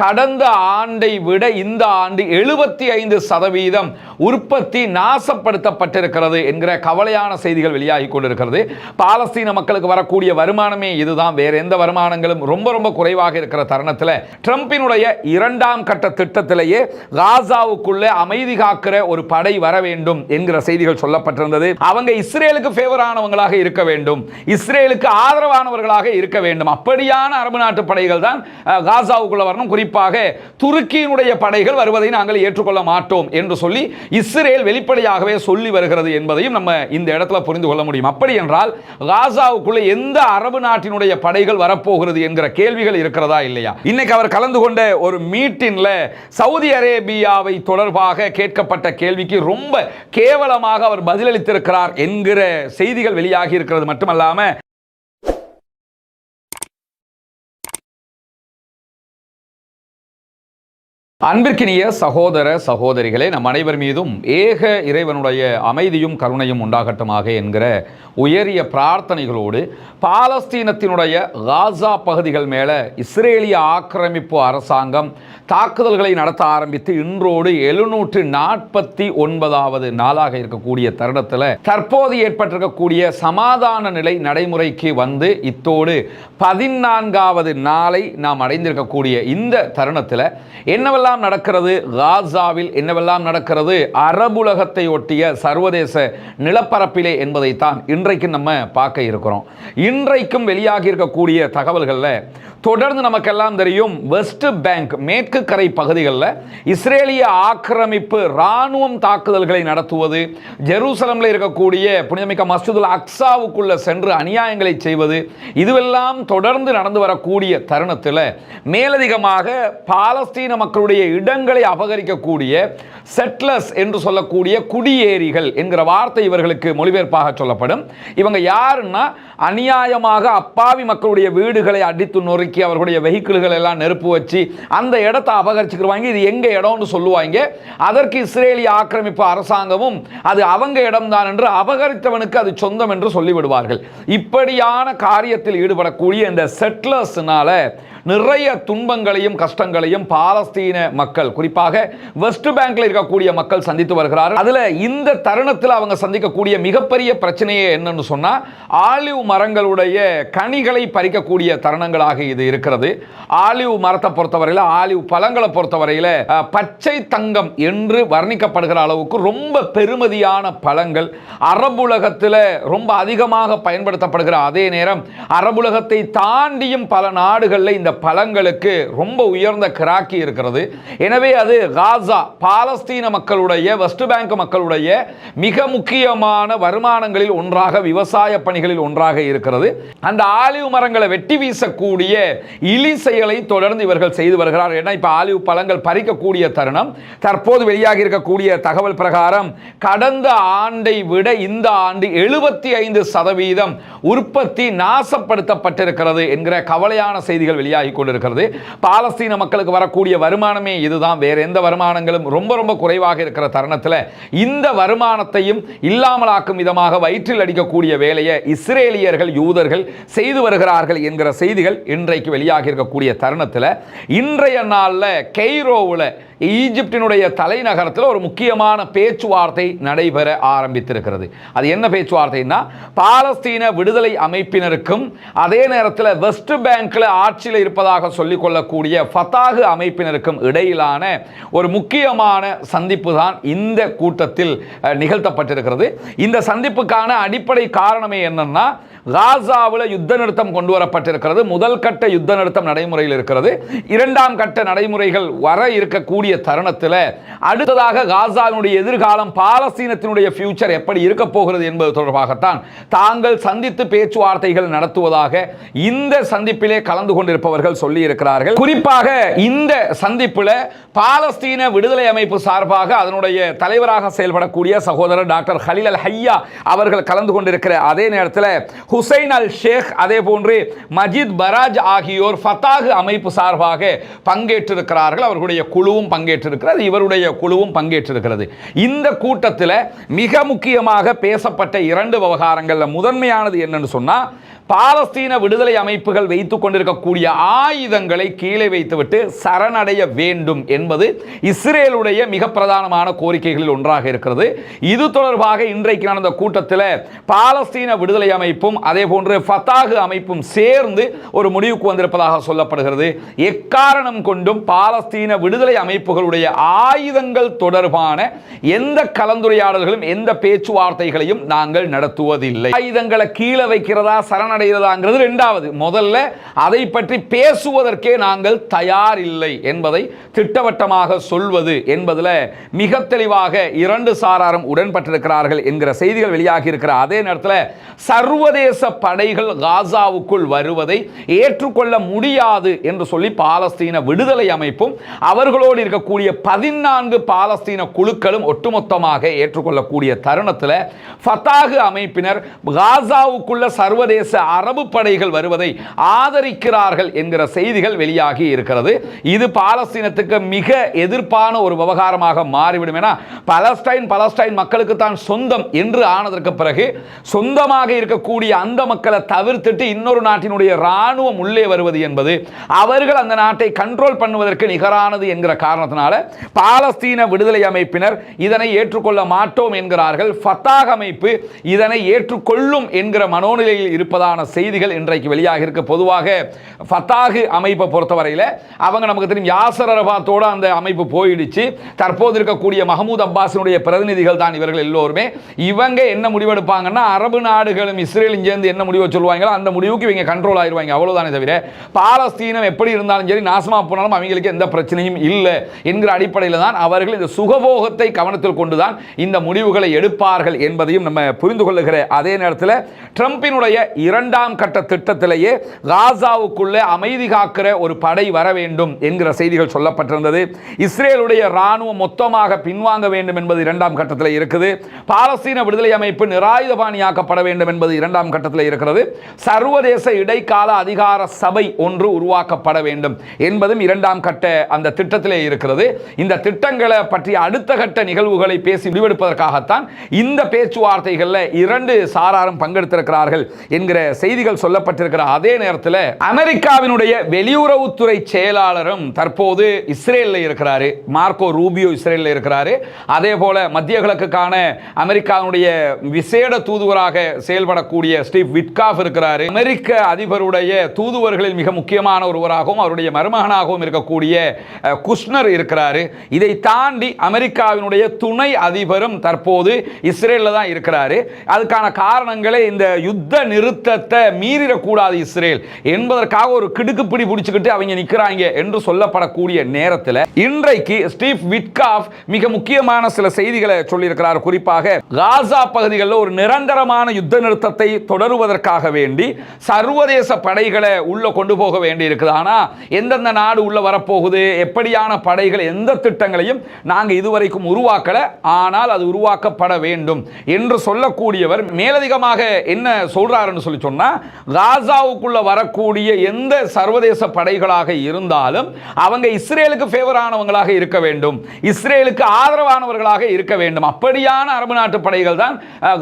கடந்த ஆண்டை விட இந்த ஆண்டு எழுபத்தி ஐந்து சதவீதம் உற்பத்தி நாசப்படுத்தப்பட்டிருக்கிறது என்கிற கவலையான செய்திகள் வெளியாகி கொண்டிருக்கிறது. பாலஸ்தீன மக்களுக்கு வரக்கூடிய வருமானமே இதுதான். வேற எந்த வருமானங்களும் ரொம்ப ரொம்ப குறைவாக இருக்கிற தருணத்தில் ட்ரம்பினுடைய இரண்டாம் கட்ட திட்டத்திலேயே காசாவுக்குள்ளே அமைதி காக்கிற ஒரு படை வர வேண்டும் என்கிற செய்திகள் சொல்லப்பட்டிருந்தது. அவங்க இஸ்ரேலுக்கு ஃபேவரானவங்களாக இருக்க வேண்டும். இஸ்ரேலுக்கு ஆதரவானவர்களாக இருக்க வேண்டும். அப்படியான அரபு நாட்டு படைகள் தான் காசாவுக்குள்ள வரணும். குறிப்பாக துருக்கியினுடைய படைகள் வருவதை நாங்கள் ஏற்றுக்கொள்ள மாட்டோம் என்று சொல்லி இஸ்ரேல் வெளிப்படையாகவே சொல்லி வருகிறது என்பதையும் நம்ம இந்த இடத்துல புரிந்து கொள்ள முடியும். அப்படி என்றால் காசாவுக்குள்ள எந்த அரபு நாட்டினுடைய படைகள் வரப்போகிறது என்கிற கேள்விகள் இருக்கிறதா இல்லையா? இன்னைக்கு அவர் கலந்து கொண்ட ஒரு மீட்டின்ல சவுதி அரேபியாவை தொடர்பாக கேட்கப்பட்ட கேள்விக்கு ரொம்ப கேவலமாக அவர் பதிலளித்திருக்கிறார் என்கிற செய்திகள் வெளியாகி இருக்கிறது மட்டுமல்லாம அன்பிற்கினிய சகோதர சகோதரிகளே நம் அனைவர் மீதும் ஏக இறைவனுடைய அமைதியும் கருணையும் உண்டாகட்டுமாக என்கிற உயரிய பிரார்த்தனைகளோடு பாலஸ்தீனத்தினுடைய காசா பகுதிகள் மேலே இஸ்ரேலிய ஆக்கிரமிப்பு அரசாங்கம் தாக்குதல்களை நடத்த ஆரம்பித்து இன்றோடு எழுநூற்று நாற்பத்தி ஒன்பதாவது நாளாக இருக்கக்கூடிய தருணத்தில் தற்போது ஏற்பட்டிருக்கக்கூடிய சமாதான நிலை நடைமுறைக்கு வந்து இத்தோடு பதினான்காவது நாளை நாம் அடைந்திருக்கக்கூடிய இந்த தருணத்தில் என்னவெல்லாம் நடக்கிறது? காசாவில் என்னவெல்லாம் நடக்கிறது? அரபுலகத்தை ஒட்டிய சர்வதேச நிலப்பரப்பிலே என்பதைத்தான் இன்றைக்கு நம்ம பார்க்க இருக்கிறோம். இன்றைக்கும் வெளியாகி இருக்கக்கூடிய தகவல்களில் தொடர்ந்து நமக்கெல்லாம் தெரியும் வெஸ்ட் பேங்க் மேற்கு கரை பகுதிகளில் இஸ்ரேலிய ஆக்கிரமிப்பு இராணுவம் தாக்குதல்களை நடத்துவது ஜெருசலமில் இருக்கக்கூடிய புனிதமிக்க மஸ்ஜிதுல் அக்ஸாவுக்குள்ள சென்று அநியாயங்களை செய்வது இதுவெல்லாம் தொடர்ந்து நடந்து வரக்கூடிய தருணத்தில் மேலதிகமாக பாலஸ்தீன மக்களுடைய இடங்களை அபகரிக்கக்கூடிய செட்லஸ் என்று சொல்லக்கூடிய குடியேறிகள் என்கிற வார்த்தை இவர்களுக்கு மொழிபெயர்ப்பாக சொல்லப்படும். இவங்க யாருன்னா அநியாயமாக அப்பாவி மக்களுடைய வீடுகளை அடித்து நொறுக்கி அவர்களுடைய வெஹிக்கிள்கள் எல்லாம் நெருப்பு வச்சு அந்த இடத்தை அபகரிச்சுக்கிடுவாங்க இது எங்க இடம்னு சொல்லுவாங்க. அதற்கு இஸ்ரேலிய ஆக்கிரமிப்பு அரசாங்கமும் அது அவங்க இடம்தான் என்று அபகரித்தவனுக்கு அது சொந்தம் என்று சொல்லிவிடுவார்கள். இப்படியான காரியத்தில் ஈடுபடக்கூடிய இந்த செட்லர்ஸ்னால நிறைய துன்பங்களையும் கஷ்டங்களையும் பாலஸ்தீன மக்கள் குறிப்பாக வெஸ்ட் பேங்க்ல இருக்கக்கூடிய மக்கள் சந்தித்து வருகிறார்கள். அதுல இந்த தருணத்தில் அவங்க சந்திக்கக்கூடிய மிகப்பெரிய பிரச்சனையே என்னன்னு சொன்னா ஆலிவ் மரங்களுடைய கனிகளை பறிக்கக்கூடிய தருணங்களாக இது இருக்கிறது. ஆலிவ் மரத்தை பொறுத்தவரையில் ஆலிவ் பழங்களை பொறுத்தவரையில் பச்சை தங்கம் என்று வர்ணிக்கப்படுகிற அளவுக்கு ரொம்ப பெருமதியான பழங்கள் அரபுலகத்தில் ரொம்ப அதிகமாக பயன்படுத்தப்படுகிற அதே நேரம் அரபுலகத்தை தாண்டியும் பல நாடுகளில் இந்த பழங்களுக்கு ரொம்ப உயர்ந்த கிராக்கி இருக்கிறது. எனவே அது காசா பாலஸ்தீன மக்களுடைய வெஸ்ட் பேங்க் மக்களுடைய மிக முக்கியமான வருமானங்களில் ஒன்றாக விவசாய பணிகளில் ஒன்றாக இருக்கிறது. அந்த ஆலிவ் மரங்களை வெட்டி வீசக்கூடிய இலி செயலை தொடர்ந்து இவர்கள் செய்து வருகிறார். ஏன்னா இப்போ ஆலிவ் பழங்கள் பறிக்கக்கூடிய தருணம். தற்போது வெளியாகி இருக்கக்கூடிய தகவல் பிரகாரம் கடந்த ஆண்டை விட இந்த ஆண்டு எழுபத்தி ஐந்து சதவீதம் உற்பத்தி நாசப்படுத்தப்பட்டிருக்கிறது என்கிற கவலையான செய்திகள் வெளியாக கொண்டிருக்கிறது பாலஸ்தீன மக்களுக்கு வரக்கூடிய வருமானமே இதுதான். வேறு எந்த வருமானங்களும் ரொம்ப ரொம்ப குறைவாக இருக்கிற தருணத்தில் இந்த வருமானத்தையும் இல்லாமலாக்கும் விதமாக வயிற்றில் அடிக்கக்கூடிய வேலையை இஸ்ரேலியர்கள் யூதர்கள் செய்து வருகிறார்கள் என்கிற செய்திகள் இன்றைக்கு வெளியாகி இருக்கக்கூடிய தருணத்தில் இன்றைய நாளில் கெய்ரோவில் ஈஜிப்டினுடைய தலைநகரத்தில் ஒரு முக்கியமான பேச்சுவார்த்தை நடைபெற ஆரம்பித்திருக்கிறது. அது என்ன பேச்சுவார்த்தைன்னா பாலஸ்தீன விடுதலை அமைப்பினருக்கும் அதே நேரத்தில் வெஸ்ட் பேங்கில் ஆட்சியில் இருப்பதாக சொல்லிக்கொள்ளக்கூடிய ஃபத்தாகு அமைப்பினருக்கும் இடையிலான ஒரு முக்கியமான சந்திப்பு தான் இந்த கூட்டத்தில் நிகழ்த்தப்பட்டிருக்கிறது. இந்த சந்திப்புக்கான அடிப்படை காரணமே என்னன்னா காசாவில் யுத்த நிறுத்தம் கொண்டு வரப்பட்டிருக்கிறது. முதல் கட்ட யுத்த நிறுத்தம் நடைமுறையில் இருக்கிறது. இரண்டாம் கட்ட நடைமுறைகள் வர இருக்கக்கூடிய தருணத்தில் அடுத்ததாக காசாவினுடைய எதிர்காலம் பாலஸ்தீனத்தினுடைய ஃபியூச்சர் எப்படி இருக்க போகிறது என்பது தொடர்பாகத்தான் தாங்கள் சந்தித்து பேச்சுவார்த்தைகள் நடத்துவதாக இந்த சந்திப்பிலே கலந்து கொண்டிருப்பவர் அவர்கள் சொல்லி இருக்கிறார்கள் குறிப்பாக இந்த சந்திப்பில் பாலஸ்தீன விடுதலை அமைப்பு சார்பாக அதனுடைய தலைவராக செயல்படக்கூடிய சகோதரர் டாக்டர் ஹலில் அல் ஹையா அவர்கள் கலந்து கொண்டிருக்கிற அதே நேரத்தில் ஹுசைன் அல் ஷேக் அதே போன்று மஜித் பராஜ் ஆகியோர் ஃபத்தாகு அமைப்பு சார்பாக பங்கேற்றிருக்கிறார்கள். அவர்களுடைய குழுவும் பங்கேற்றிருக்கிறது. இவருடைய குழுவும் பங்கேற்றிருக்கிறது. இந்த கூட்டத்தில் மிக முக்கியமாக பேசப்பட்ட இரண்டு விவகாரங்களில் முதன்மையானது என்னன்னு சொன்னால் பாலஸ்தீன விடுதலை அமைப்புகள் வைத்துக் கொண்டிருக்கக்கூடிய ஆயுதங்களை கீழே வைத்துவிட்டு சரணடைய வேண்டும் என்பது இஸ்ரேலுடைய மிக பிரதானமான கோரிக்கைகளில் ஒன்றாக இருக்கிறது. இது தொடர்பாக இன்றைக்கு நடந்த கூட்டத்தில் பாலஸ்தீன விடுதலை அமைப்பும் அதே போன்று ஃபத்தாகு அமைப்பும் சேர்ந்து ஒரு முடிவுக்கு வந்திருப்பதாக சொல்லப்படுகிறது. எக்காரணம் கொண்டும் பாலஸ்தீன விடுதலை அமைப்புகளுடைய ஆயுதங்கள் தொடர்பான எந்த கலந்துரையாடல்களும் எந்த பேச்சுவார்த்தைகளையும் நாங்கள் நடத்துவதில்லை. ஆயுதங்களை கீழே வைக்கிறதா அடைகிறதாங்கிறது ரெண்டாவது. முதல்ல அதை பற்றி பேசுவதற்கே நாங்கள் தயார் இல்லை என்பதை திட்டவட்டமாக சொல்வது என்பதில் மிக தெளிவாக இரண்டு சாராரும் உடன்பட்டிருக்கிறார்கள் என்கிற செய்திகள் வெளியாகி இருக்கிற அதே நேரத்தில் சர்வதேச படைகள் காசாவுக்குள் வருவதை ஏற்றுக்கொள்ள முடியாது என்று சொல்லி பாலஸ்தீன விடுதலை அமைப்பும் அவர்களோடு இருக்கக்கூடிய பதினான்கு பாலஸ்தீன குழுக்களும் ஒட்டுமொத்தமாக ஏற்றுக்கொள்ளக்கூடிய தருணத்தில் ஃபத்தாகு அமைப்பினர் காசாவுக்குள்ள சர்வதேச அரபு படைகள் வருவதை ஆதரிக்கிறார்கள் என்கிற செய்திகள் வெளியாகி இருக்கிறது. இது பாலஸ்தீனத்துக்கு மிக எதிர்ப்பான ஒரு விவகாரமாக மாறிவிடும். என பலஸ்டைன் பலஸ்டைன் மக்களுக்கு தான் சொந்தம் என்று ஆனதற்கு பிறகு சொந்தமாக இருக்கக்கூடிய அந்த மக்களை தவிர்த்துட்டு இன்னொரு நாட்டினுடைய ராணுவம் உள்ளே வருவது என்பது அவர்கள் அந்த நாட்டை கண்ட்ரோல் பண்ணுவதற்கு நிகரானது என்கிற காரணத்தினால பாலஸ்தீன விடுதலை அமைப்பினர் இதனை ஏற்றுக்கொள்ள மாட்டோம் என்கிறார்கள். ஃபத்தாக் அமைப்பு இதனை ஏற்றுக்கொள்ளும் என்கிற மனோநிலையில் இருப்பதான செய்திகள் இன்றைக்கு வெளியாக இருக்க. பொதுவாக ஃபத்தாகு அமைப்பை பொறுத்தவரையில் அவங்க நமக்கு தெரியும் யாசர் அரபாத்தோடு அந்த அமைப்பு போயிடுச்சு. தற்போது இருக்கக்கூடிய மஹமூத் அப்பாஸினுடைய பிரதிநிதிகள் தான் இவர்கள் எல்லோருமே. இவங்க என்ன முடிவெடுப்பாங்கன்னா அரபு நாடுகளும் இஸ்ரேலும் சேர்ந்து என்ன முடிவை சொல்லுவாங்களோ அந்த முடிவுக்கு இவங்க கண்ட்ரோல் ஆயிடுவாங்க அவ்வளோதானே தவிர பாலஸ்தீனம் எப்படி இருந்தாலும் சரி நாசமாக போனாலும் அவங்களுக்கு எந்த பிரச்சனையும் இல்லை என்கிற அடிப்படையில் தான் அவர்கள் இந்த சுகபோகத்தை கவனத்தில் கொண்டுதான் இந்த முடிவுகளை எடுப்பார்கள் என்பதையும் நம்ம புரிந்து கொள்ளுகிற அதே நேரத்தில் ட்ரம்பினுடைய இரண்டு இரண்டாம் கட்ட திட்டத்திலேயே காசாவுக்குள்ளே அமைதி காக்கிற ஒரு படை வர வேண்டும் என்கிற செய்திகள் சொல்லப்பட்டிருந்தது. இஸ்ரேலுடைய ராணுவம் மொத்தமாக பின்வாங்க வேண்டும் என்பது இரண்டாம் கட்டத்தில் இருக்குது. பாலஸ்தீன விடுதலை அமைப்பு நிராயுதபாணியாக்கப்பட வேண்டும் என்பது இரண்டாம் கட்டத்தில் இருக்கிறது. சர்வதேச இடைக்கால அதிகார சபை ஒன்று உருவாக்கப்பட வேண்டும் என்பதும் இரண்டாம் கட்ட அந்த திட்டத்திலே இருக்கிறது. இந்த திட்டங்களை பற்றி அடுத்த கட்ட நிகழ்வுகளை பேசி முடிவெடுப்பதற்காகத்தான் இந்த பேச்சுவார்த்தைகளில் இரண்டு சாராரும் பங்கெடுத்திருக்கிறார்கள் என்கிற செய்திகள் சொல்லப்பட்டிருக்கிற அதே நேரத்தில் அமெரிக்காவினுடைய வெளியுறவுத்துறை செயலாளரும் தற்போது இஸ்ரேலில் இருக்கிறாரு. மார்க்கோ ரூபியோ இஸ்ரேலில் இருக்கிறாரு. அதே போல மத்திய கிழக்குக்கான அமெரிக்காவுடைய விசேட தூதுவராக செயல்படக்கூடிய ஸ்டீவ் விட்காஃப் இருக்கிறாரு. அமெரிக்க அதிபருடைய தூதுவர்களில் மிக முக்கியமான ஒருவராகவும் அவருடைய மருமகனாகவும் இருக்கக்கூடிய குஷ்னர் இருக்கிறாரு. இதை தாண்டி அமெரிக்காவினுடைய துணை அதிபரும் தற்போது இஸ்ரேலில் தான் இருக்கிறாரு. அதுக்கான காரணங்களே இந்த யுத்த நிறுத்த நிறுத்தத்தை மீறிடக்கூடாது இஸ்ரேல். என்பதற்காக ஒரு கிடுக்குப்பிடி பிடிச்சுக்கிட்டு அவங்க நிற்கிறாங்க என்று சொல்லப்படக்கூடிய நேரத்தில் இன்றைக்கு ஸ்டீவ் விட்காஃப் மிக முக்கியமான சில செய்திகளை சொல்லியிருக்கிறார். குறிப்பாக காசா பகுதிகளில் ஒரு நிரந்தரமான யுத்த நிறுத்தத்தை தொடருவதற்காக வேண்டி சர்வதேச படைகளை உள்ள கொண்டு போக வேண்டி இருக்குது ஆனால் எந்தெந்த நாடு உள்ள வரப்போகுது எப்படியான படைகள் எந்த திட்டங்களையும் நாங்கள் இதுவரைக்கும் உருவாக்கல. ஆனால் அது உருவாக்கப்பட வேண்டும் என்று சொல்லக்கூடியவர் மேலதிகமாக என்ன சொல்றாருன்னு சொல்லி சொன்னால் காசாவுக்குள்ளே வரக்கூடிய எந்த சர்வதேச படைகளாக இருந்தாலும் அவங்க இஸ்ரேலுக்கு ஃபேவரானவங்களாக இருக்க வேண்டும். இஸ்ரேலுக்கு ஆதரவானவர்களாக இருக்க வேண்டும். அப்படியான அரபு நாட்டு படைகள் தான்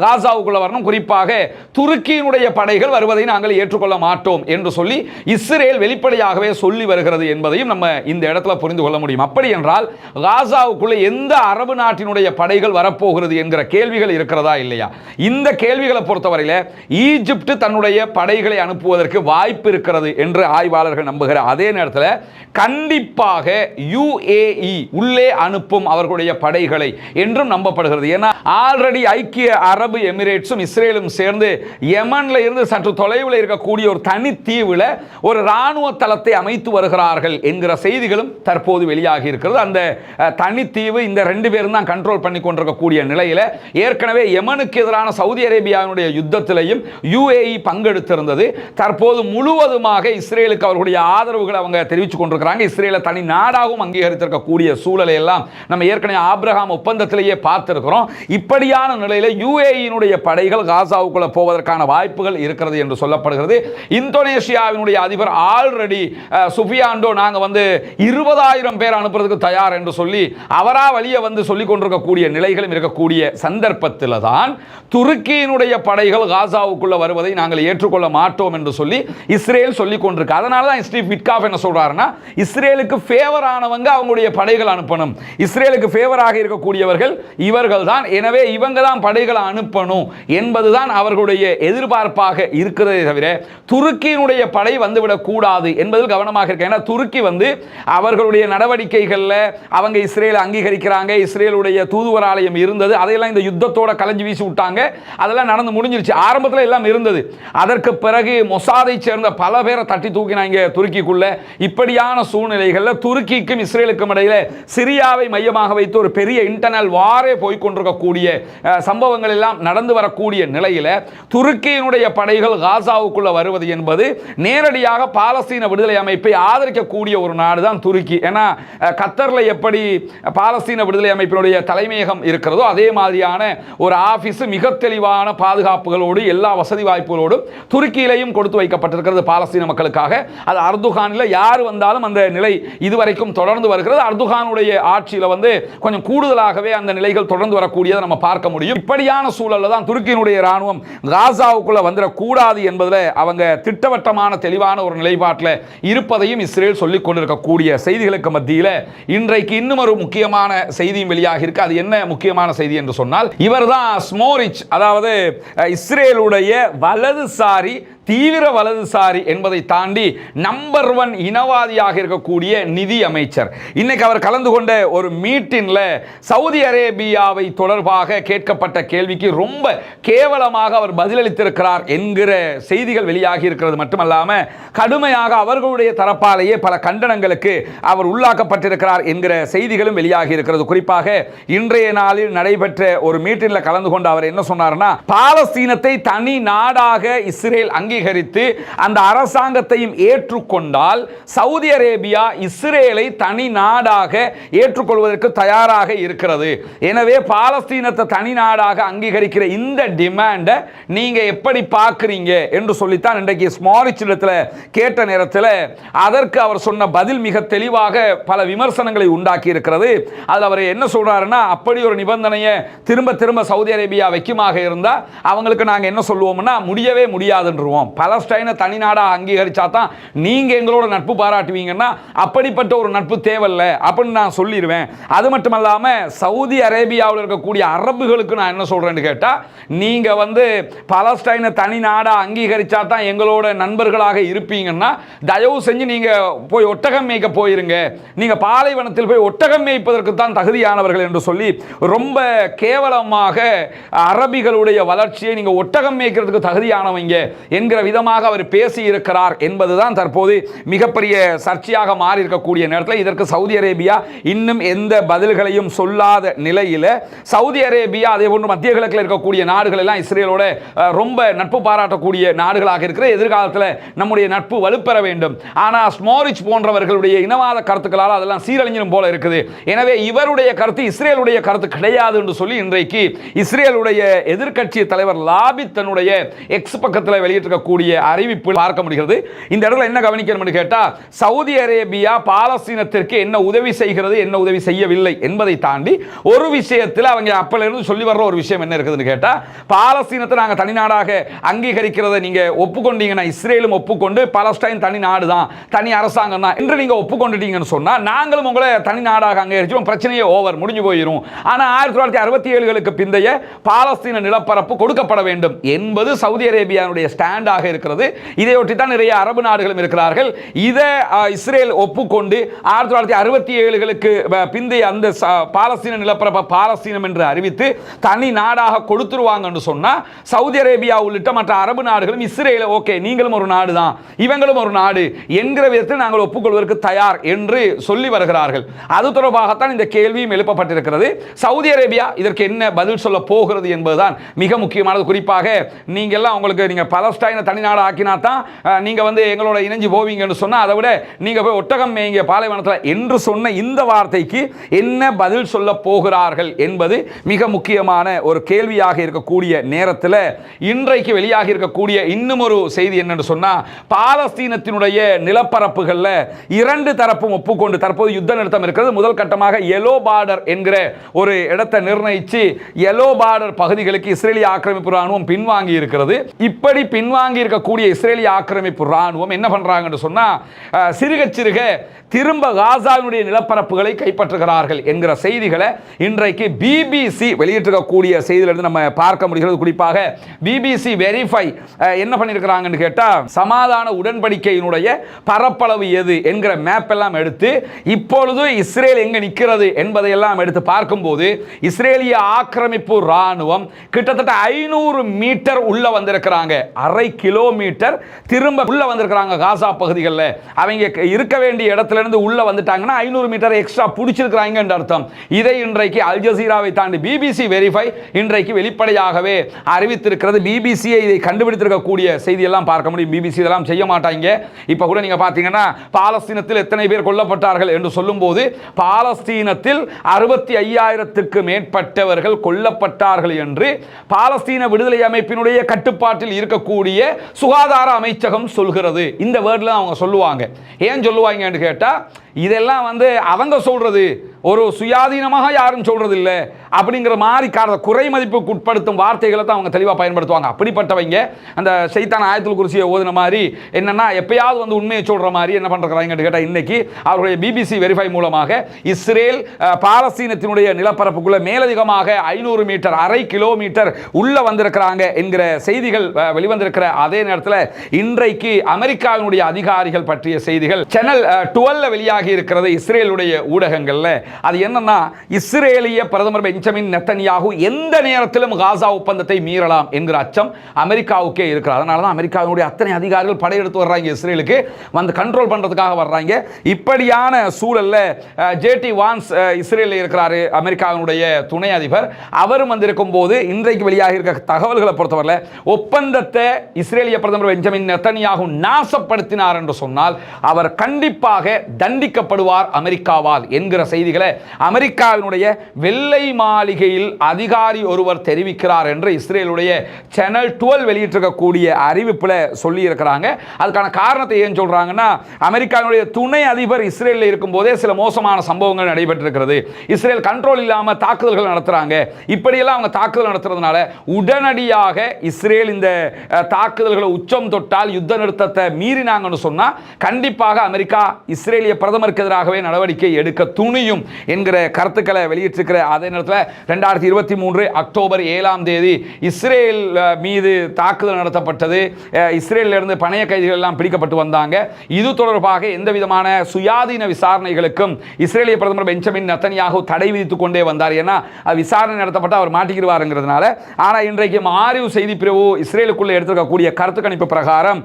காசாவுக்குள்ளே வரணும். குறிப்பாக துருக்கியினுடைய படைகள் வருவதை நாங்கள் ஏற்றுக்கொள்ள மாட்டோம் என்று சொல்லி இஸ்ரேல் வெளிப்படையாகவே சொல்லி வருகிறது என்பதையும் நம்ம இந்த இடத்துல புரிந்து கொள்ள முடியும். அப்படி என்றால் காசாவுக்குள்ளே எந்த அரபு நாட்டினுடைய படைகள் வரப்போகிறது என்கிற கேள்விகள் இருக்கிறதா இல்லையா? இந்த கேள்விகளை பொறுத்தவரையில் ஈஜிப்ட் தன்னுடைய தன்னுடைய படைகளை அனுப்புவதற்கு வாய்ப்பு இருக்கிறது என்று ஆய்வாளர்கள் நம்புகிற அதே நேரத்தில் கண்டிப்பாக யுஏஇ உள்ளே அனுப்பும் அவர்களுடைய படைகளை என்றும் நம்பப்படுகிறது. ஏன்னா ஆல்ரெடி ஐக்கிய அரபு எமிரேட்ஸும் இஸ்ரேலும் சேர்ந்து யமன்ல இருந்து சற்று தொலைவில் இருக்கக்கூடிய ஒரு தனி தீவில் ஒரு இராணுவ தளத்தை அமைத்து வருகிறார்கள் என்கிற செய்திகளும் தற்போது வெளியாகி இருக்கிறது. அந்த தனித்தீவு இந்த ரெண்டு பேரும் தான் கண்ட்ரோல் பண்ணி கொண்டிருக்கக்கூடிய நிலையில் ஏற்கனவே யமனுக்கு எதிரான சவுதி அரேபியாவினுடைய யுத்தத்திலையும் யுஏஇ பங்கெடுத்திருந்தது. தற்போது முழுவதுமாக இஸ்ரேலுக்கு அவர்களுடைய ஆதரவுகளை அவங்க தெரிவித்து கொண்டிருக்கிறாங்க. இஸ்ரேலை தனி நாடாகவும் அங்கீகரித்திருக்கக்கூடிய சூழலை எல்லாம் நம்ம ஏற்கனவே ஆப்ரஹாம் ஒப்பந்தத்திலேயே பார்த்துருக்கிறோம். இப்படியான நிலையில் யுஏஇனுடைய படைகள் காசாவுக்குள்ளே போவதற்கான வாய்ப்புகள் இருக்கிறது என்று சொல்லப்படுகிறது. இந்தோனேஷியாவினுடைய அதிபர் ஆல்ரெடி சுஃபியாண்டோ நாங்கள் வந்து இருபதாயிரம் பேர் அனுப்புறதுக்கு தயார் என்று சொல்லி அவரா வழியை வந்து சொல்லிக் கொண்டிருக்கக்கூடிய நிலைகளும் இருக்கக்கூடிய சந்தர்ப்பத்தில் தான் துருக்கியினுடைய படைகள் காசாவுக்குள்ளே வருவதை நாங்கள் நாங்கள் ஏற்றுக்கொள்ள மாட்டோம் என்று சொல்லி இஸ்ரேல் சொல்லி கொண்டிருக்கு. அதனால தான் ஸ்டீவ் விட்காஃப் என்ன சொல்றாருன்னா இஸ்ரேலுக்கு ஃபேவர் ஆனவங்க அவங்களுடைய படைகள் அனுப்பணும். இஸ்ரேலுக்கு ஃபேவராக இருக்கக்கூடியவர்கள் இவர்கள் தான். எனவே இவங்க தான் படைகளை அனுப்பணும் என்பதுதான் அவர்களுடைய எதிர்பார்ப்பாக இருக்கிறதே தவிர துருக்கியினுடைய படை வந்துவிடக்கூடாது என்பதில் கவனமாக இருக்க ஏன்னா துருக்கி வந்து அவர்களுடைய நடவடிக்கைகளில் அவங்க இஸ்ரேலை அங்கீகரிக்கிறாங்க. இஸ்ரேலுடைய தூதுவர் ஆலயம் இருந்தது. அதையெல்லாம் இந்த யுத்தத்தோட கலைஞ்சு வீசி விட்டாங்க. அதெல்லாம் நடந்து முடிஞ்சிருச்சு. ஆரம்பத்தில் எல்லாம் இருந்தது. அதற்கு பிறகு மொசாதை சேர்ந்த பல பேரை தட்டி தூக்கினாங்க துருக்கிக்குள்ள. இப்படியான சூழ்நிலைகளில் துருக்கிக்கும் இஸ்ரேலுக்கும் இடையில சிரியாவை மையமாக வைத்து ஒரு பெரிய இன்டர்னல் வாரே போய்கொண்டிருக்கக்கூடிய சம்பவங்கள் எல்லாம் நடந்து வரக்கூடிய நிலையில துருக்கியினுடைய படைகள் காசாவுக்குள்ள வருவது என்பது நேரடியாக பாலஸ்தீன விடுதலை அமைப்பை ஆதரிக்கக்கூடிய ஒரு நாடு தான் துருக்கி. ஏன்னா கத்தரில் கத்தர்ல எப்படி பாலஸ்தீன விடுதலை அமைப்பினுடைய தலைமையகம் இருக்கிறதோ அதே மாதிரியான ஒரு ஆஃபீஸ் மிக தெளிவான பாதுகாப்புகளோடு எல்லா வசதி வாய்ப்புகளோடும் துருக்கியிலையும் கொடுத்து வைக்கப்பட்டிருக்கிறது பாலஸ்தீன மக்களுக்காக. அது அர்துகானில் யார் வந்தாலும் அந்த நிலை இதுவரைக்கும் தொடர்ந்து வருகிறது. அர்துகானுடைய ஆட்சியில் வந்து கொஞ்சம் கூடுதலாகவே அந்த நிலைகள் தொடர்ந்து வரக்கூடியதை நம்ம பார்க்க முடியும். இப்படியான சூழலில் தான் துருக்கியினுடைய இராணுவம் காசாவுக்குள்ளே வந்துடக்கூடாது என்பதில் அவங்க திட்டவட்டமான தெளிவான ஒரு நிலைப்பாட்டில் இருப்பதையும் இஸ்ரேல் சொல்லிக் கொண்டிருக்கக்கூடிய செய்திகளுக்கு மத்தியில் இன்றைக்கு இன்னும் ஒரு முக்கியமான செய்தியும் வெளியாக இருக்கு அது என்ன முக்கியமான செய்தி என்று சொன்னால் இவர் தான் ஸ்மோரிச் அதாவது இஸ்ரேலுடைய வலது இடதுசாரி தீவிர வலதுசாரி என்பதை தாண்டி நம்பர் ஒன் இனவாதியாக இருக்கக்கூடிய நிதி அமைச்சர். இன்னைக்கு அவர் கலந்து கொண்ட ஒரு மீட்டிங்கில் சவுதி அரேபியாவை தொடர்பாக கேட்கப்பட்ட கேள்விக்கு ரொம்ப கேவலமாக அவர் பதிலளித்திருக்கிறார் என்கிற செய்திகள் வெளியாகி இருக்கிறது மட்டுமல்லாம கடுமையாக அவர்களுடைய தரப்பாலேயே பல கண்டனங்களுக்கு அவர் உள்ளாக்கப்பட்டிருக்கிறார் என்கிற செய்திகளும் வெளியாகி இருக்கிறது. குறிப்பாக இன்றைய நாளில் நடைபெற்ற ஒரு மீட்டிங்கில் கலந்து கொண்டு அவர் என்ன சொன்னார்னா பாலஸ்தீனத்தை தனி நாடாக இஸ்ரேல் அங்கீகரித்து அந்த அரசாங்கத்தையும் ஏற்றுக்கொண்டால் சவுதி அரேபியா இஸ்ரேலை தனி நாடாக ஏற்றுக்கொள்வதற்கு தயாராக இருக்கிறது. எனவே பாலஸ்தீனத்தை தனி நாடாக அங்கீகரிக்கிற இந்த டிமாண்டை நீங்க எப்படி பார்க்குறீங்க என்று சொல்லித்தான் இன்றைக்கு ஸ்மாரிச் இடத்துல கேட்ட நேரத்தில் அதற்கு அவர் சொன்ன பதில் மிக தெளிவாக பல விமர்சனங்களை உண்டாக்கி இருக்கிறது அதில் அவர் என்ன சொல்றாருன்னா அப்படி ஒரு நிபந்தனையை திரும்ப திரும்ப சவுதி அரேபியா வைக்குமாக இருந்தா அவங்களுக்கு நாங்க என்ன சொல்லுவோம்னா முடியவே முடியாதுன்றோம் பலஸ்டைனை தனிநாடாக அங்கீகரித்தா அங்கீகரிச்சா தான் நீங்கள் எங்களோட நட்பு பாராட்டுவீங்கன்னா அப்படிப்பட்ட ஒரு நட்பு தேவையில்ல அப்படின்னு நான் சொல்லிடுவேன். அது மட்டும் இல்லாமல் சவுதி அரேபியாவில் இருக்கக்கூடிய அரபுகளுக்கு நான் என்ன சொல்கிறேன்னு கேட்டால் நீங்கள் வந்து பலஸ்டைனை தனி அங்கீகரித்தா அங்கீகரிச்சா தான் எங்களோட நண்பர்களாக இருப்பீங்கன்னா தயவு செஞ்சு நீங்கள் போய் ஒட்டகம் மேய்க்க போயிருங்க. நீங்கள் பாலைவனத்தில் போய் ஒட்டகம் மேய்ப்பதற்கு தான் தகுதியானவர்கள் என்று சொல்லி ரொம்ப கேவலமாக அரபிகளுடைய வளர்ச்சியை நீங்கள் ஒட்டகம் மேய்க்கிறதுக்கு தகுதியானவங்க. என்கிற விதமாக அவர் பேசி இருக்கிறார் என்பதுதான் தற்போது மிகப்பெரிய சர்ச்சையாக மாறி இருக்கக்கூடிய நேரத்தில் இதற்கு சவுதி அரேபியா இன்னும் எந்த பதில்களையும் சொல்லாத நிலையில் சவுதி அரேபியா அதே போன்று மத்திய கிழக்கில் இருக்கக்கூடிய நாடுகள் எல்லாம் இஸ்ரேலோட ரொம்ப நட்பு பாராட்டக்கூடிய நாடுகளாக இருக்கிற எதிர்காலத்தில் நம்முடைய நட்பு வலுப்பெற வேண்டும். ஆனால் ஸ்மோரிச் போன்றவர்களுடைய இனவாத கருத்துக்களால் அதெல்லாம் சீரழிஞ்சிடும் போல இருக்குது. எனவே இவருடைய கருத்து இஸ்ரேலுடைய கருத்து கிடையாது என்று சொல்லி இன்றைக்கு இஸ்ரேலுடைய எதிர்க்கட்சி தலைவர் லாபித் தன்னுடைய எக்ஸ் பக்கத்தில் வெளியிட்டிருக்க வெளியிட்டிருக்கக்கூடிய அறிவிப்பு பார்க்க முடிகிறது. இந்த இடத்துல என்ன கவனிக்கணும்னு கேட்டால் சவுதி அரேபியா பாலஸ்தீனத்திற்கு என்ன உதவி செய்கிறது என்ன உதவி செய்யவில்லை என்பதை தாண்டி ஒரு விஷயத்தில் அவங்க அப்பிலிருந்து சொல்லி வர்ற ஒரு விஷயம் என்ன இருக்குதுன்னு கேட்டால் பாலஸ்தீனத்தை நாங்கள் தனிநாடாக அங்கீகரிக்கிறதை நீங்கள் ஒப்புக்கொண்டீங்கன்னா இஸ்ரேலும் ஒப்புக்கொண்டு பாலஸ்டைன் தனி நாடு தான் தனி அரசாங்கம் தான் என்று நீங்கள் ஒப்புக்கொண்டுட்டீங்கன்னு சொன்னால் நாங்களும் உங்களை தனி நாடாக அங்கீகரிச்சோம் பிரச்சனையே ஓவர் முடிஞ்சு போயிடும் ஆனால் ஆயிரத்தி தொள்ளாயிரத்தி அறுபத்தி ஏழுகளுக்கு பிந்தைய பாலஸ்தீன நிலப்பரப்பு கொடுக்கப்பட வேண்டும் என்பது சவுதி அரேபியாவுடைய ஸ்டாண்ட் ஸ்டாண்டாக இருக்கிறது. இதையொட்டி தான் நிறைய அரபு நாடுகளும் இருக்கிறார்கள். இதை இஸ்ரேல் ஒப்புக்கொண்டு ஆயிரத்தி தொள்ளாயிரத்தி அறுபத்தி ஏழுகளுக்கு பிந்தைய அந்த பாலஸ்தீன நிலப்பரப்ப பாலஸ்தீனம் என்று அறிவித்து தனி நாடாக கொடுத்துருவாங்கன்னு சொன்னால் சவுதி அரேபியா உள்ளிட்ட மற்ற அரபு நாடுகளும் இஸ்ரேல ஓகே நீங்களும் ஒரு நாடு தான் இவங்களும் ஒரு நாடு என்கிற விதத்தில் நாங்கள் ஒப்புக்கொள்வதற்கு தயார் என்று சொல்லி வருகிறார்கள். அது தொடர்பாகத்தான் இந்த கேள்வியும் எழுப்பப்பட்டிருக்கிறது. சவுதி அரேபியா இதற்கு என்ன பதில் சொல்ல போகிறது என்பதுதான் மிக முக்கியமானது. குறிப்பாக நீங்கள்லாம் உங்களுக்கு நீங்கள் பலஸ்டைன் தனி நாடு ஆக்கினா தான் நீங்கள் வந்து எங்களோட இணைஞ்சு போவீங்கன்னு சொன்னால் அதை விட நீங்கள் போய் ஒட்டகம் மேய்ங்க பாலைவனத்தில் என்று சொன்ன இந்த வார்த்தைக்கு என்ன பதில் சொல்ல போகிறார்கள் என்பது மிக முக்கியமான ஒரு கேள்வியாக இருக்கக்கூடிய நேரத்தில் இன்றைக்கு வெளியாக இருக்கக்கூடிய இன்னும் ஒரு செய்தி என்னன்னு சொன்னால் பாலஸ்தீனத்தினுடைய நிலப்பரப்புகளில் இரண்டு தரப்பும் ஒப்புக்கொண்டு தற்போது யுத்த நிறுத்தம் இருக்கிறது. முதல் கட்டமாக எலோ பார்டர் என்கிற ஒரு இடத்தை நிர்ணயித்து எலோ பார்டர் பகுதிகளுக்கு இஸ்ரேலிய ஆக்கிரமிப்பு ராணுவம் பின்வாங்கி இருக்கிறது. இப்படி பின்வாங்கி பின்வாங்கி இருக்கக்கூடிய இஸ்ரேலிய ஆக்கிரமிப்பு ராணுவம் என்ன பண்றாங்கன்னு சொன்னா சிறுக சிறுக திரும்ப காசாவினுடைய நிலப்பரப்புகளை கைப்பற்றுகிறார்கள் என்கிற செய்திகளை இன்றைக்கு பிபிசி வெளியிட்டிருக்கக்கூடிய செய்தியிலிருந்து நம்ம பார்க்க முடிகிறது. குறிப்பாக பிபிசி வெரிஃபை என்ன பண்ணியிருக்கிறாங்கன்னு கேட்டால் சமாதான உடன்படிக்கையினுடைய பரப்பளவு எது என்கிற மேப் எல்லாம் எடுத்து இப்பொழுது இஸ்ரேல் எங்கே நிற்கிறது என்பதையெல்லாம் எடுத்து பார்க்கும்போது இஸ்ரேலிய ஆக்கிரமிப்பு ராணுவம் கிட்டத்தட்ட ஐநூறு மீட்டர் உள்ள வந்திருக்கிறாங்க. அரை கிலோமீட்டர் திரும்ப உள்ள வந்திருக்கிறாங்க காசா பகுதிகளில். அவங்க இருக்க வேண்டிய இடத்துல இருந்து உள்ள வந்துட்டாங்கன்னா ஐநூறு மீட்டர் எக்ஸ்ட்ரா பிடிச்சிருக்கிறாங்க என்று அர்த்தம். இதை இன்றைக்கு அல் ஜசீராவை தாண்டி பிபிசி வெரிஃபை இன்றைக்கு வெளிப்படையாகவே அறிவித்திருக்கிறது. பிபிசியை இதை கண்டுபிடித்திருக்கக்கூடிய செய்தியெல்லாம் பார்க்க முடியும். பிபிசி இதெல்லாம் செய்ய மாட்டாங்க. இப்போ கூட நீங்க பார்த்தீங்கன்னா பாலஸ்தீனத்தில் எத்தனை பேர் கொல்லப்பட்டார்கள் என்று சொல்லும்போது பாலஸ்தீனத்தில் அறுபத்தி ஐயாயிரத்துக்கு மேற்பட்டவர்கள் கொல்லப்பட்டார்கள் என்று பாலஸ்தீன விடுதலை அமைப்பினுடைய கட்டுப்பாட்டில் இருக்கக்கூடிய சுகாதார அமைச்சகம் சொல்கிறது. இந்த வேர்டில் அவங்க சொல்லுவாங்க. ஏன் சொல்லுவாங்கன்னு கேட்டால் இதெல்லாம் வந்து அவங்க சொல்றது. ஒரு சுயாதீனமாக யாரும் சொல்கிறதில்லை இல்லை அப்படிங்கிற மாதிரி கார குறை மதிப்புக்கு உட்படுத்தும் வார்த்தைகளை தான் அவங்க தெளிவாக பயன்படுத்துவாங்க. அப்படிப்பட்டவங்க அந்த செய்தான ஆயத்தில் குறிச்சியை ஓதுன மாதிரி என்னென்னா எப்பயாவது வந்து உண்மையை சொல்கிற மாதிரி என்ன பண்ணுறாங்கன்னு கேட்டால் இன்றைக்கி அவருடைய பிபிசி வெரிஃபை மூலமாக இஸ்ரேல் பாலஸ்தீனத்தினுடைய நிலப்பரப்புக்குள்ளே மேலதிகமாக ஐநூறு மீட்டர் அரை கிலோமீட்டர் உள்ளே வந்திருக்கிறாங்க என்கிற செய்திகள் வெளிவந்திருக்கிற அதே நேரத்தில் இன்றைக்கு அமெரிக்காவினுடைய அதிகாரிகள் பற்றிய செய்திகள். சேனல் டுவெல்ல வெளியாகி இருக்கிறது இஸ்ரேலுடைய ஊடகங்களில். அது என்னன்னா இஸ்ரேலிய பிரதமர் பெஞ்சமின் நெத்தன்யாகு எந்த நேரத்திலும் காசா ஒப்பந்தத்தை மீறலாம் என்கிற அச்சம் அமெரிக்காவுக்கே இருக்கிறது. அதனால தான் அமெரிக்காவினுடைய அத்தனை அதிகாரிகள் படையெடுத்து வர்றாங்க இஸ்ரேலுக்கு வந்து கண்ட்ரோல் பண்ணுறதுக்காக வர்றாங்க. இப்படியான சூழலில் ஜேடி வான்ஸ் இஸ்ரேலில் இருக்கிறாரு அமெரிக்காவினுடைய துணை அதிபர். அவரும் வந்திருக்கும் போது இன்றைக்கு வெளியாக இருக்க தகவல்களை பொறுத்தவரையில் ஒப்பந்தத்தை இஸ்ரேலிய பிரதமர் பெஞ்சமின் நெத்தனியாகு நாசப்படுத்தினார் என்று சொன்னால் அவர் கண்டிப்பாக தண்டிக்கப்படுவார் அமெரிக்காவால் என்கிற செய்திகள் அமெரிக்காவினுடைய வெள்ளை மாளிகையில் அதிகாரி ஒருவர் தெரிவிக்கிறார் என்று இஸ்ரேலுடைய சேனல் டுவெல் வெளியிட்டிருக்கக்கூடிய அறிவிப்பில் சொல்லி இருக்கிறாங்க அதுக்கான காரணத்தை ஏன் சொல்றாங்கன்னா அமெரிக்காவினுடைய துணை அதிபர் இஸ்ரேலில் இருக்கும்போதே சில மோசமான சம்பவங்கள் நடைபெற்றிருக்கிறது. இஸ்ரேல் கண்ட்ரோல் இல்லாமல் தாக்குதல்கள் நடத்துகிறாங்க இப்படியெல்லாம் அவங்க தாக்குதல் நடத்துறதுனால உடனடியாக இஸ்ரேல் இந்த தாக்குதல்களை உச்சம் தொட்டால் யுத்த நிறுத்தத்தை மீறினாங்கன்னு சொன்னால் கண்டிப்பாக அமெரிக்கா இஸ்ரேலிய பிரதமருக்கு எதிராகவே நடவடிக்கை எடுக்க துணியும் என்கிற கருத்துக்களை வெளியிட்டிருக்கிற அதே நேரத்தில் ரெண்டாயிரத்தி இருபத்தி மூன்று அக்டோபர் ஏழாம் தேதி இஸ்ரேல் மீது தாக்குதல் நடத்தப்பட்டது. இஸ்ரேலிருந்து பணைய கைதிகள் எல்லாம் பிடிக்கப்பட்டு வந்தாங்க. இது தொடர்பாக எந்த விதமான சுயாதீன விசாரணைகளுக்கும் இஸ்ரேலிய பிரதமர் பெஞ்சமின் நத்தனியாக தடை விதித்துக் கொண்டே வந்தார். ஏன்னா விசாரணை நடத்தப்பட்டு அவர் மாட்டிக்கிடுவாருங்கிறதுனால. ஆனால் இன்றைக்கு மாறிவு செய்தி பிரிவு இஸ்ரேலுக்குள்ளே எடுத்திருக்கக்கூடிய கருத்து கணிப்பு பிரகாரம்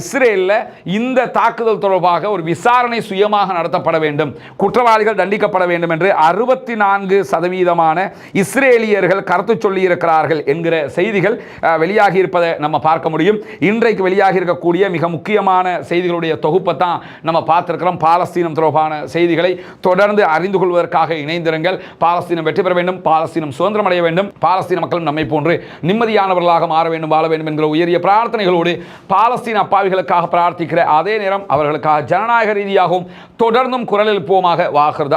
இஸ்ரேலில் இந்த தாக்குதல் தொடர்பாக ஒரு விசாரணை சுயமாக நடத்தப்பட வேண்டும். குற்றவாளிகள் தண்டிக்கப்பட வேண்டும் என்று அறுபத்தி நான்கு சதவீதமான இஸ்ரேலியர்கள் கருத்து சொல்லி இருக்கிறார்கள் என்கிற செய்திகள் வெளியாகி இருப்பதை நம்ம பார்க்க முடியும். இன்றைக்கு வெளியாகி இருக்கக்கூடிய மிக முக்கியமான செய்திகளுடைய தொகுப்பை தான் நம்ம பார்த்துருக்கிறோம். பாலஸ்தீனம் தொடர்பான செய்திகளை தொடர்ந்து அறிந்து கொள்வதற்காக இணைந்திருங்கள். பாலஸ்தீனம் வெற்றி பெற வேண்டும் பாலஸ்தீனம் சுதந்திரம் அடைய வேண்டும் பாலஸ்தீன மக்களும் நம்மை போன்று நிம்மதியானவர்களாக மாற வேண்டும் வாழ வேண்டும் என்கிற உயரிய பிரார்த்தனைகளோடு பாலஸ்தீன அப்பாவிகளுக்காக பிரார்த்திக்கிற அதே நேரம் அவர்களுக்காக ஜனநாயக ரீதியாகவும் தொடர்ந்தும் குரல் எழுப்புவோமாக வாகிறது